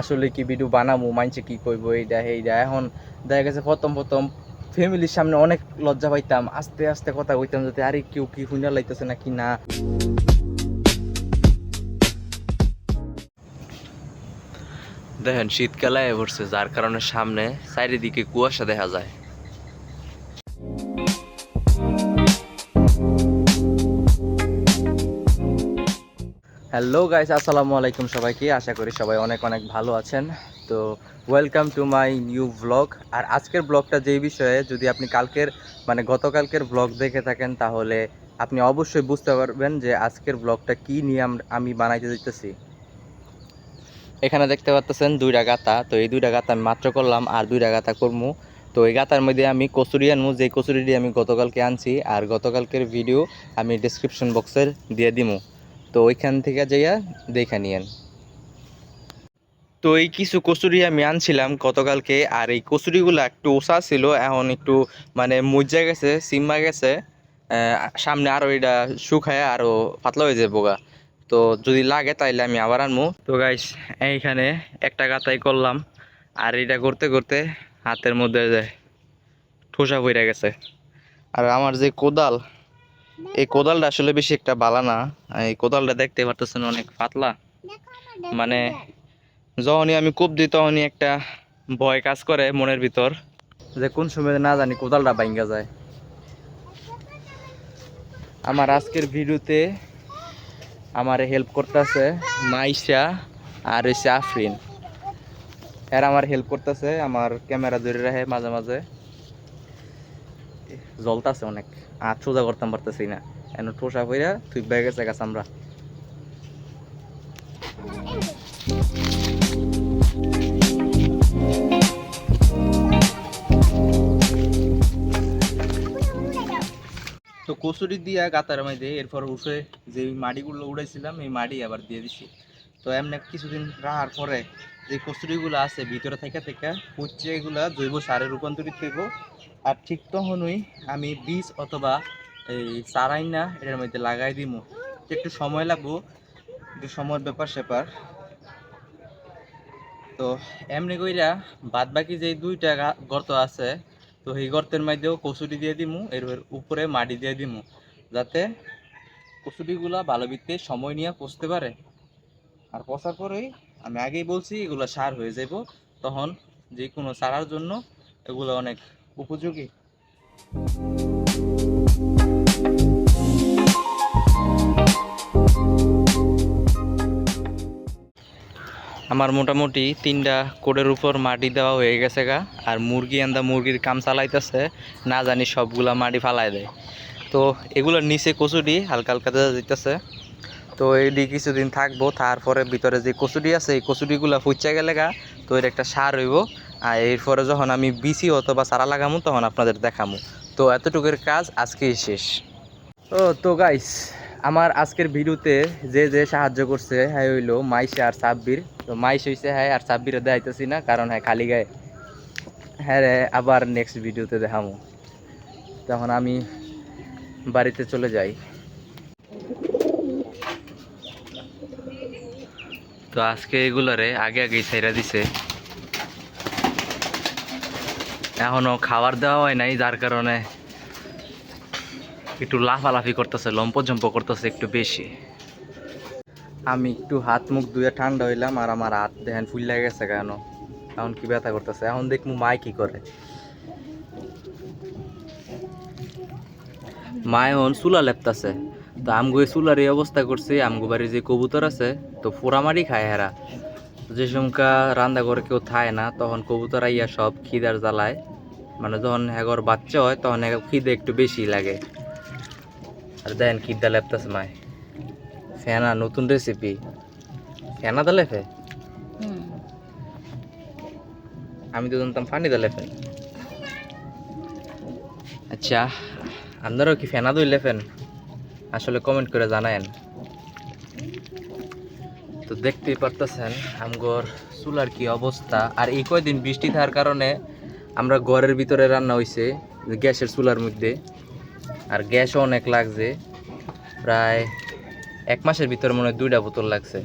আসলে কি ভিডিও বানাবো মানছে কি কইবো এইটা এইটা এখন দেখা গেছে প্রথম প্রথম ফ্যামিলির সামনে অনেক লজ্জা পাইতাম, আস্তে আস্তে কথা কইতাম যাতে আরে কেউ কি শুনে লাইতেছে নাকি না। দেখেন, শীতকালে পড়ছে, যার কারণে সামনে চারিদিকে কুয়াশা দেখা যায়। হ্যালো গাইস আসসালামু আলাইকুম সবাইকে। আশা করি সবাই অনেক অনেক ভালো আছেন। তো welcome to my new blog আর আজকের ব্লগটা যেই বিষয়ে, যদি আপনি কালকের মানে গতকালকের ব্লগ দেখে থাকেন, তাহলে আপনি অবশ্যই বুঝতে পারবেন যে আজকের ব্লগটা কি নিয়ে আমি বানাইতে দিতেছি এখানে দেখতে পাচ্ছেন দুইটা গাতা। তো এই দুইটা গাতা আমি মাত্র করলাম আর দুইটা গাতা করব তো এই গাতার মধ্যে আমি কচুরি আনব যে কচুরিটি আমি গতকালকে আনছি। আর গতকালকের ভিডিও আমি ডিসক্রিপশন বক্সের দিয়ে দিমু। তো ওইখান থেকে যাইয়া দেখে নিয়েন। তো এই কিছু কচুরি আমি আনছিলাম গতকালকে, আর এই কচুরিগুলো একটু ওষা ছিল, এখন একটু মানে মজ্জা গেছে সিম্মা গেছে। সামনে আরও এটা শুকায় আরও পাতলা হয়ে যাবে বোগা। তো যদি লাগে তাইলে আমি আবার আনব তো গাইস এইখানে একটা গাতাই করলাম, আর এটা করতে করতে হাতের মধ্যে ঠোসা পড়ে গেছে। আর আমার যে কোদাল এই কোদালটা আসলে বেশি একটা বালা না। এই কোদালটা দেখতে পারতেছেন অনেক পাতলা। মানে যখনই আমি কোপ দিই তখনই একটা ভয় কাজ করে মনের ভিতর। যে কোন সময় না জানি কোদালটা ভাঙ্গা যায়। আমার আজকের ভিডিওতে আমার হেল্প করতেছে মাইশা আর হচ্ছে আফরিন। এরা আমার হেল্প করতেছে, আমার ক্যামেরা ধরে রাখে মাঝে মাঝে। জলতাছে অনেক। আর সোজা করতাম পারতেছি না। এন ঠোসা কইরা তুই ব্যাগে গেছে আমরা তো কচুরি দিয়া গাতার মধ্যে এরপর উঠে যে মাটিগুলো উড়াইছিলাম, এই মাটি আবার দিয়ে দিছি। তো এমনি কিছুদিন রাখার পরে যে কচুরিগুলো আছে ভিতরে থেকে থেকে হচ্ছে এগুলা জৈব সারে রূপান্তরিত হইব আর ঠিক তখনই আমি বীজ অথবা এই চারাই না এটার মধ্যে লাগাই তো একটু সময় লাগবো, একটু সময়ের ব্যাপার স্যাপার। তো এমনি কইরা বাদ বাকি যে দুইটা গর্ত আছে, তো এই গর্তের মধ্যেও কচুরি দিয়ে দিমু, এর উপরে মাটি দিয়ে দিমু, যাতে কচুরিগুলা ভালো বিতে সময় নিয়ে পচতে পারে। আর পচার পরেই আমি আগেই বলছি, এগুলো সার হয়ে যাব তখন যে কোনো চারার জন্য এগুলো অনেক উপযোগী। আমার মোটামুটি তিনটা কোডের উপর মাটি দেওয়া হয়ে গেছে গা, আর মুরগি আন্দা মুরগির কাম চালাইতেছে, না জানি সবগুলা মাটি ফালাই দেয়। তো এগুলোর নিচে কচুরি হালকা হালকা যেতেছে তো এটি কিছুদিন থাকব, তারপরে ভিতরে যে কচুরি আছে, এই কচুরিগুলো ফুচা গেলে গা, তো এর একটা সার হইব। আর এরপরে যখন আমি বিসি অথবা চারা লাগামো, তখন আপনাদের দেখামু। তো এতটুকুর কাজ আজকেই শেষ। ও, তো গাইস আমার আজকের ভিডিওতে যে যে সাহায্য করছে হ্যাঁ হইল মাইশা আর সাব্বির। তো মাইশ হইছে হ্যাঁ আর সাব্বিরে দেখাইতেছি না, কারণ হ্যাঁ খালি গায়ে। হ্যাঁ রে, আবার নেক্সট ভিডিওতে দেখামো। তখন আমি বাড়িতে চলে যাই। তো আজকে এগুলারে আগে আগেই ছাইরা দিছে। এখনও খাবার দেওয়া হয় নাই, যার কারণে একটু লাফালাফি করতেছে লম্প জম্প করতেছে একটু বেশি। আমি একটু হাত মুখ ধুয়ে ঠান্ডা হইলাম আর আমার হাত দেখেন ফুল লেগে গেছে কেন? এখন কি ব্যথা করতেছে? এখন দেখমু মায় কি করে। মা এখন চুলা লেপতাছে। তো আমগো এই চুলার এই অবস্থা করছে, আমগো বাড়ির যে কবুতর আছে, তো পোড়ামারি খায় হেরা। যে সমকা রান্না করে কেউ থায় না তখন কবুতর আইয়া সব খিদার জ্বালায়। মানে যখন হেগর বাচ্চা হয় তখন খিদে একটু বেশি লাগে। আর দেন খিদা লেপতাছে মায়। ফেনা নতুন রেসিপি ফেনা দা লেফে আমি তো জানতাম ফানি দা লেফেন আচ্ছা আপনারাও কি ফেনা দই লেফেন আসলে কমেন্ট করে জানায়েন। তো দেখতেই পারতেছেন আমগর চুলার কি অবস্থা। আর এই কয়দিন বৃষ্টি থাকার কারণে আমরা ঘরের ভিতরে রান্না হয়েছে গ্যাসের চুলার মধ্যে। আর গ্যাসও অনেক লাগছে, প্রায় এক মাসের ভিতরে মনে হয় দুইটা বোতল লাগছে।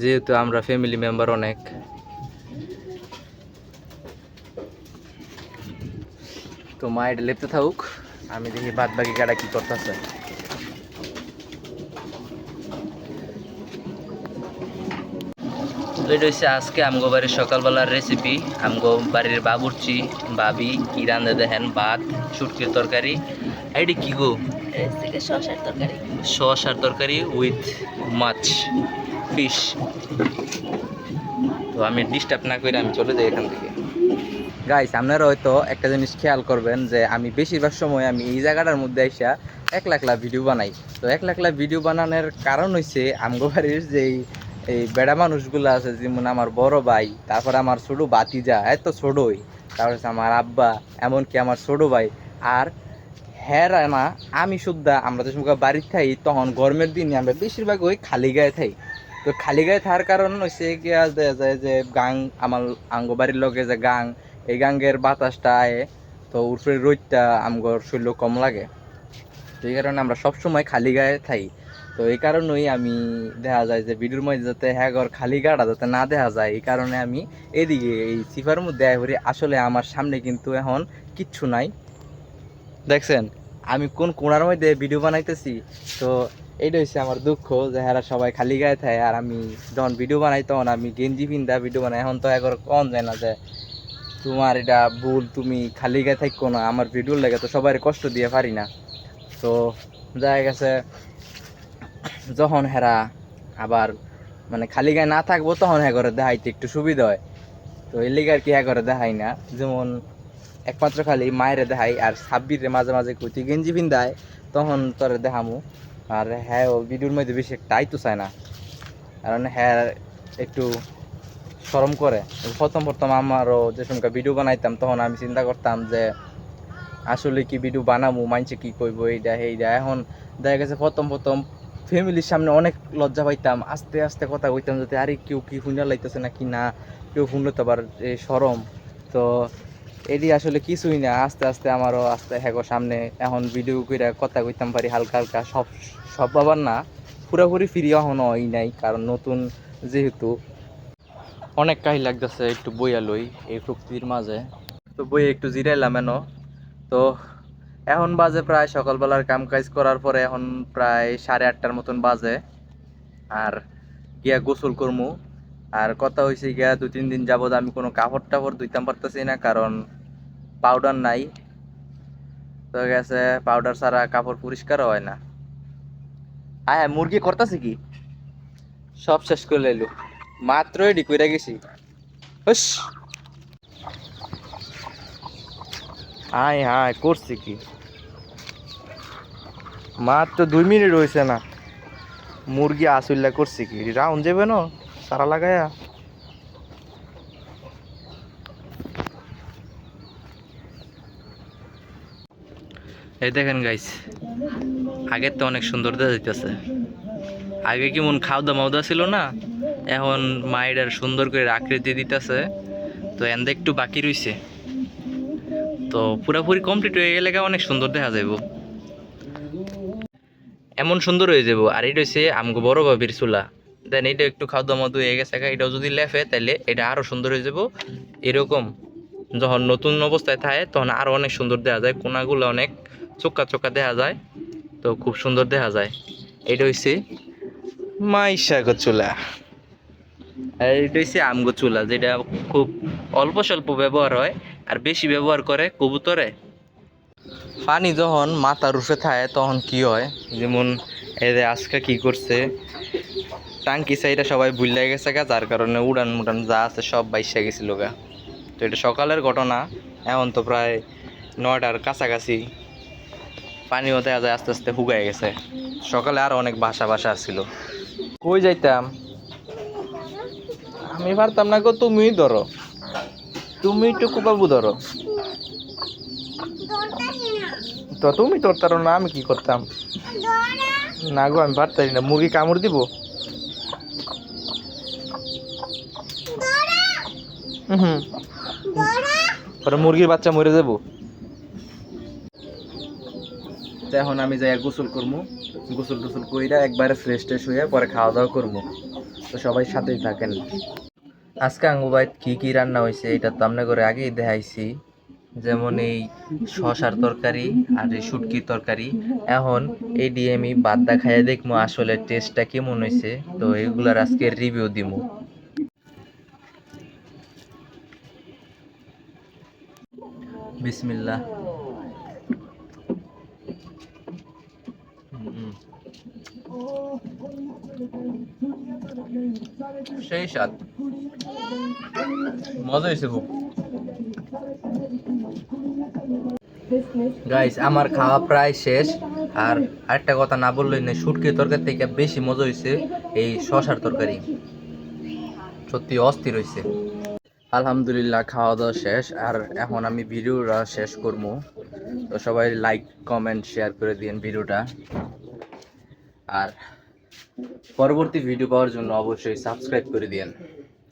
যেহেতু আমরা ফ্যামিলি মেম্বার অনেক। তো মা এটা লেপতে থাকুক, আমি দেখি বাদ বাকি গাড়া কি করতেছে। এটা হচ্ছে আজকে আমগো বাড়ির সকালবেলার রেসিপি আমগো বাড়ির বাবুর্চি বাবি কি রান্ধে দেখেন ভাত শুটকির তরকারি। এইটি কি গো? শশার তরকারি। তরকারি উইথ মাছ ফিশ তো আমি ডিস্টার্ব না করে আমি চলে যাই এখান থেকে। গাইস আপনারা হয়তো একটা জিনিস খেয়াল করবেন যে আমি বেশিরভাগ সময় আমি এই জায়গাটার মধ্যে আইসা এক লাখ লাখ ভিডিও বানাই। তো এক লাখ লাখ ভিডিও বানানোর কারণ হচ্ছে আমগো বাড়ির যেই এই বেড়া মানুষগুলো আছে, যেমন আমার বড় ভাই, তারপর আমার ছোট বাতিজা এত ছোটই। তারপর হচ্ছে আমার আব্বা, এমনকি আমার ছোট ভাই। আর হ্যাঁ না আমি শুদ্ধা, আমরা যখন বাড়িতে থাই তখন গরমের দিনে আমরা বেশিরভাগ ওই খালি গায়ে থাই তো খালি গায়ে থাকার কারণ হচ্ছে কি দেখা যায় যে গাং, আমার আঙ্গ বাড়ির লগে যে গাং, এই গাঙ্গের বাতাসটা আয়, তো উর্ফের রোদটা আমগর শরীর কম লাগে। তো এই কারণে আমরা সবসময় খালি গায়ে থাই তো এই কারণেই আমি দেখা যায় যে ভিডিওর মধ্যে যাতে হ্যাঁ ঘর খালি গাড়া যাতে না দেখা যায়, এই কারণে আমি এদিকে এই সিফার মধ্যে করি আসলে আমার সামনে কিন্তু এখন কিচ্ছু নাই। দেখছেন, আমি কোন কোনার মধ্যে ভিডিও বানাইতেছি? তো এইটা হচ্ছে আমার দুঃখ যে হ্যাঁ সবাই খালি গায়ে থাকে আর আমি যখন ভিডিও বানাই তখন আমি গেঞ্জি পিন্দা ভিডিও বানাই। এখন তো একবার কম যায় না যে তোমার এটা ভুল, তুমি খালি গায়ে থাকো না। আমার ভিডিওর লাগে তো সবাই কষ্ট দিয়ে পারি না। তো দেখা গেছে যখন হেরা আবার মানে খালি গায়ে না থাকব তখন হ্যাঁ করে দেখাইতে একটু সুবিধা হয়। তো এই লিগে আর কি হ্যাঁ করে দেখাই না। যেমন একমাত্র খালি মায়ের দেখাই আর সাব্বিরে মাঝে মাঝে কুচি গেঞ্জি পিন্দায় তখন তোরে দেখামু। আর হ্যাঁ ও ভিডিওর মধ্যে বেশি একটা আইতো চায় না। কারণ হ্যাঁ একটু শরম করে। প্রথম প্রথম আমারও যে সময় ভিডিও বানাইতাম, তখন আমি চিন্তা করতাম যে আসলে কি ভিডিও বানাবো মানছে কি কইব এইটা এইটা এখন দেখা গেছে প্রথম প্রথম ফ্যামিলির সামনে অনেক লজ্জা পাইতাম, আস্তে আস্তে কথা কইতাম যাতে আরে কেউ কি শুনে লাইতেছে না কি না, কেউ শুনলে তো আবার সরম। তো এটি আসলে কিছুই না, আস্তে আস্তে আমারও আস্তে হ্যাগো সামনে, এখন ভিডিও করে কথা কইতাম পারি হালকা হালকা, সব সব আবার না পুরোপুরি ফিরি এখনও হয় নাই, কারণ নতুন যেহেতু। অনেক কাহি লাগতেছে একটু বইয়া লই, এই প্রকৃতির মাঝে। তো বইয়ে একটু জিরাইলাম এনো। তো এখন বাজে প্রায় সকালবেলার কাম কাজ করার পরে এখন প্রায় সাড়ে আটটার মতন বাজে। আর গিয়া গোসল করমু। আর কথা হয়েছে গিয়া দু তিন দিন যাবত আমি কোনো কাপড় টাপড় ধুইতাম পারতেছি না, কারণ পাউডার নাই। তো গেছে পাউডার ছাড়া কাপড় পরিষ্কার হয় না। হ্যাঁ হ্যাঁ মুরগি করতেছে কি? সব শেষ করে এলো মাত্রই এডি কইরা গেছি। হুস হাই হায় করছি কি? মাত্র দুই মিনিট হয়েছে না। মুরগি আসুল্লা করছি কি? রাউন্ড যাবে না? সারা লাগায়া। এই দেখেন গাইস আগের তো অনেক সুন্দর দেখা যাইতেছে আগে কেমন খাওয়া মাওদা ছিল না, এখন মায়ের সুন্দর করে আকৃতি দিতেছে। তো এন্দে একটু বাকি রইছে। তো পুরাপুরি কমপ্লিট হয়ে গেলে অনেক সুন্দর দেখা যাইব। এমন সুন্দর হয়ে যাব আর এটা হচ্ছে আমগো বড় ভাবির চুলা। দেন এটা একটু খাওয়া দাওয়া মতো হয়ে গেছে এটাও যদি লেফে তাহলে এটা আরও সুন্দর হয়ে যাব এরকম যখন নতুন অবস্থায় থাকে, তখন আরও অনেক সুন্দর দেখা যায়। কোনাগুলো অনেক চোক্কা চোক্কা দেখা যায়। তো খুব সুন্দর দেখা যায়। এটা হচ্ছে মাইশাগো চুলা। আর এটা হচ্ছে আমগো চুলা, যেটা খুব অল্প স্বল্প ব্যবহার হয়। আর বেশি ব্যবহার করে কবুতরে? পানি যখন মাথা রুফে থাকে তখন কি হয়? যেমন যে আজকে কি করছে? টাঙ্কি সাইডে সবাই বুঝলে গেছে গা, যার কারণে উড়ান মুড়ান যা আছে সব বাইসা গেছিল গা। তো এটা সকালের ঘটনা, এখন তো প্রায় নয়টার কাছাকাছি। পানি দেখা যায় আস্তে আস্তে হুগায় গেছে। সকালে আর অনেক বাসা বাসা ছিল। কই যাইতাম? আমি পারতাম না গো তুমি ধরো। তুমি টুকু বাবু ধরো। তো তুমি তোর তার না, আমি কি করতাম? না গো, আমি পারতাম না। মুরগি কামড় দিব? হুম। পরে মুরগির বাচ্চা মরে যাব। এখন আমি যাই গোসল করব গোসল টোসল কইরা একবারে ফ্রেশ ট্রেশ হয়ে পরে খাওয়া দাওয়া করব তো সবাই সাথেই থাকেন। আজকে আঙ্গুবাইত কি কি রান্না হয়েছে, এটা তো আমরা করে আগেই দেখাইছি। যেমন এই শশার তরকারি আর এই শুটকির তরকারি। এখন এই দিয়ে আমি বাদ্দা খাইয়ে দেখব আসলে টেস্টটা কেমন হয়েছে। তো এগুলার আজকে রিভিউ দিমু। বিসমিল্লাহ। সেই স্বাদ। মজা হয়েছে খুব। গাইস আমার খাওয়া প্রায় শেষ। আর আরেকটা কথা না বললেই না শুটকি তরকারি থেকে বেশি মজা হয়েছে এই শশার তরকারি। সত্যি অস্থির হয়েছে। আলহামদুলিল্লাহ খাওয়া দাওয়া শেষ। আর এখন আমি ভিডিওটা শেষ করব। তো সবাই লাইক কমেন্ট শেয়ার করে দিন ভিডিওটা। আর পরবর্তী ভিডিও পাওয়ার জন্য অবশ্যই সাবস্ক্রাইব করে দিন